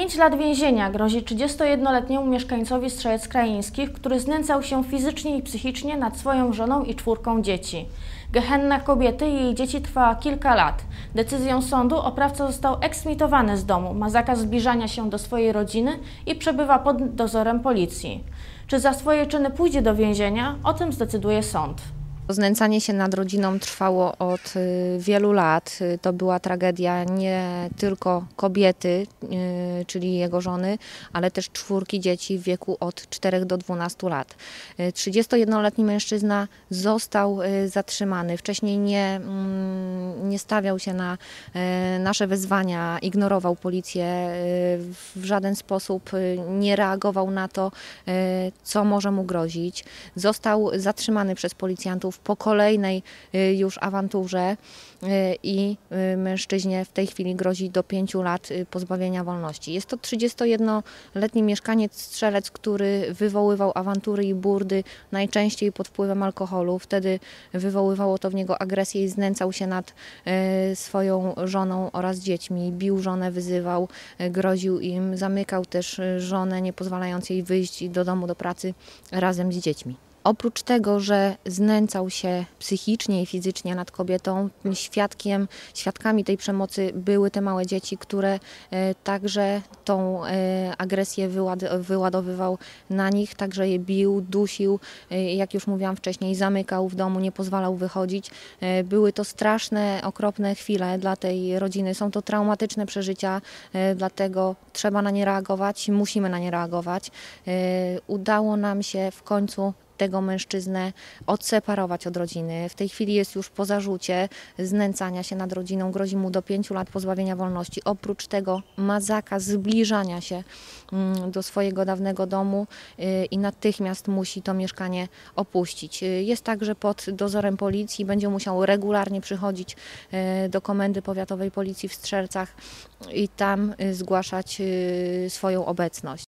5 lat więzienia grozi 31-letniemu mieszkańcowi Strzelec Krajeńskich, który znęcał się fizycznie i psychicznie nad swoją żoną i czwórką dzieci. Gehenna kobiety i jej dzieci trwała kilka lat. Decyzją sądu oprawca został eksmitowany z domu, ma zakaz zbliżania się do swojej rodziny i przebywa pod dozorem policji. Czy za swoje czyny pójdzie do więzienia? O tym zdecyduje sąd. Znęcanie się nad rodziną trwało od y, wielu lat. Y, To była tragedia nie tylko kobiety, y, czyli jego żony, ale też czwórki dzieci w wieku od 4 do 12 lat. Y, 31-letni mężczyzna został zatrzymany. Wcześniej nie, mm, nie stawiał się na y, nasze wezwania, ignorował policję y, w żaden sposób, y, nie reagował na to, co może mu grozić. Został zatrzymany przez policjantów po kolejnej już awanturze i mężczyźnie w tej chwili grozi do 5 lat pozbawienia wolności. Jest to 31-letni mieszkaniec strzelec, który wywoływał awantury i burdy najczęściej pod wpływem alkoholu. Wtedy wywoływało to w niego agresję i znęcał się nad swoją żoną oraz dziećmi. Bił żonę, wyzywał, y, groził im, zamykał też y, żonę, nie pozwalając jej wyjść do domu, do pracy razem z dziećmi. Oprócz tego, że znęcał się psychicznie i fizycznie nad kobietą, świadkiem, świadkami tej przemocy były te małe dzieci, które e, także tą e, agresję wyład- wyładowywał na nich, także je bił, dusił, e, jak już mówiłam wcześniej, zamykał w domu, nie pozwalał wychodzić. Były to straszne, okropne chwile dla tej rodziny, są to traumatyczne przeżycia, dlatego trzeba na nie reagować, musimy na nie reagować. Udało nam się w końcu tego mężczyznę odseparować od rodziny. W tej chwili jest już po zarzucie znęcania się nad rodziną, grozi mu do 5 lat pozbawienia wolności. Oprócz tego ma zakaz zbliżania się mm, do swojego dawnego domu y, i natychmiast musi to mieszkanie opuścić. Y, Jest także pod dozorem policji, będzie musiał regularnie przychodzić y, do Komendy Powiatowej Policji w Strzelcach i tam zgłaszać swoją obecność.